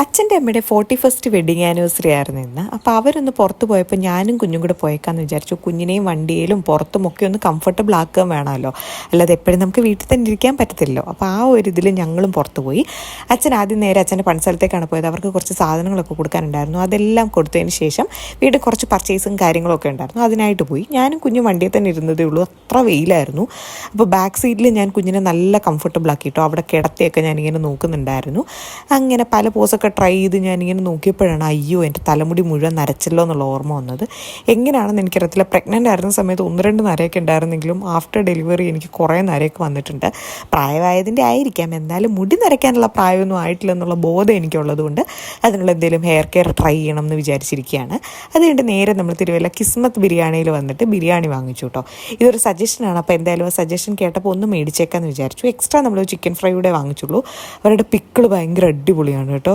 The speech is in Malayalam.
അച്ഛന്റെ അമ്മയുടെ ഫോർട്ടി ഫസ്റ്റ് വെഡിങ് ആനിവേഴ്സറി ആയിരുന്നു ഇന്ന്. അപ്പോൾ അവരൊന്ന് പുറത്ത് പോയപ്പോൾ ഞാനും കുഞ്ഞും കൂടെ പോയേക്കാന്ന് വിചാരിച്ചു. കുഞ്ഞിനെയും വണ്ടിയിലും പുറത്തും ഒക്കെ ഒന്ന് കംഫർട്ടബിൾ ആക്കുകയും വേണമല്ലോ. അല്ലാതെ എപ്പോഴും നമുക്ക് വീട്ടിൽ തന്നെ ഇരിക്കാൻ പറ്റത്തില്ലല്ലോ. അപ്പോൾ ആ ഒരു ഇതിൽ ഞങ്ങളും പുറത്ത് പോയി. അച്ഛൻ ആദ്യം നേരെ അച്ഛന്റെ പണിസ്ഥലത്തേക്കാണ് പോയത്. അവർക്ക് കുറച്ച് സാധനങ്ങളൊക്കെ കൊടുക്കാനുണ്ടായിരുന്നു. അതെല്ലാം കൊടുത്തതിന് ശേഷം വീട് കുറച്ച് പർച്ചേസും കാര്യങ്ങളൊക്കെ ഉണ്ടായിരുന്നു. അതിനായിട്ട് പോയി. ഞാനും കുഞ്ഞും വണ്ടിയിൽ തന്നെ ഇരുന്നതേ ഉള്ളൂ. അത്ര വെയിലായിരുന്നു. അപ്പോൾ ബാക്ക് സീറ്റിൽ ഞാൻ കുഞ്ഞിനെ നല്ല കംഫർട്ടബിൾ ആക്കിയിട്ടോ. അവിടെ കിടത്തിയൊക്കെ ഞാനിങ്ങനെ നോക്കുന്നുണ്ടായിരുന്നു. അങ്ങനെ പല പോസൊക്കെ ട്രൈ ചെയ്ത് ഞാനിങ്ങനെ നോക്കിയപ്പോഴാണ് അയ്യോ എന്റെ തലമുടി മുഴുവൻ നരച്ചല്ലോ എന്നുള്ള ഓർമ്മ വന്നത്. എങ്ങനെയാണെന്ന് എനിക്കറിയത്തില്ല. പ്രഗ്നന്റ് ആയിരുന്ന സമയത്ത് ഒന്ന് രണ്ട് നരയൊക്കെ ഉണ്ടായിരുന്നെങ്കിലും ആഫ്റ്റർ ഡെലിവറി എനിക്ക് കുറേ നരയൊക്കെ വന്നിട്ടുണ്ട്. പ്രായമായതിന്റെ ആയിരിക്കാം. എന്നാലും മുടി നരയ്ക്കാനുള്ള പ്രായമൊന്നും ആയിട്ടില്ല എന്നുള്ള ബോധം എനിക്കുള്ളത് കൊണ്ട് അതിനുള്ള എന്തെങ്കിലും ഹെയർ കെയർ ട്രൈ ചെയ്യണം എന്ന് വിചാരിച്ചിരിക്കുകയാണ് അതുകൊണ്ട് നേരെ നമ്മൾ തിരുവല്ല കിസ്മത്ത് ബിരിയാണിയിൽ വന്നിട്ട് ബിരിയാണി വാങ്ങിച്ചു കേട്ടോ ഇതൊരു സജഷനാണ് അപ്പോൾ എന്തായാലും ആ സജഷൻ കേട്ടപ്പോൾ ഒന്ന് മേടിച്ചേക്കാമെന്ന് വിചാരിച്ചു. എക്സ്ട്രാ നമ്മൾ ചിക്കൻ ഫ്രൈ കൂടെ വാങ്ങിച്ചുള്ളൂ. അവരുടെ പിക്കിൾ ഭയങ്കര അടിപൊളിയാണ് കേട്ടോ.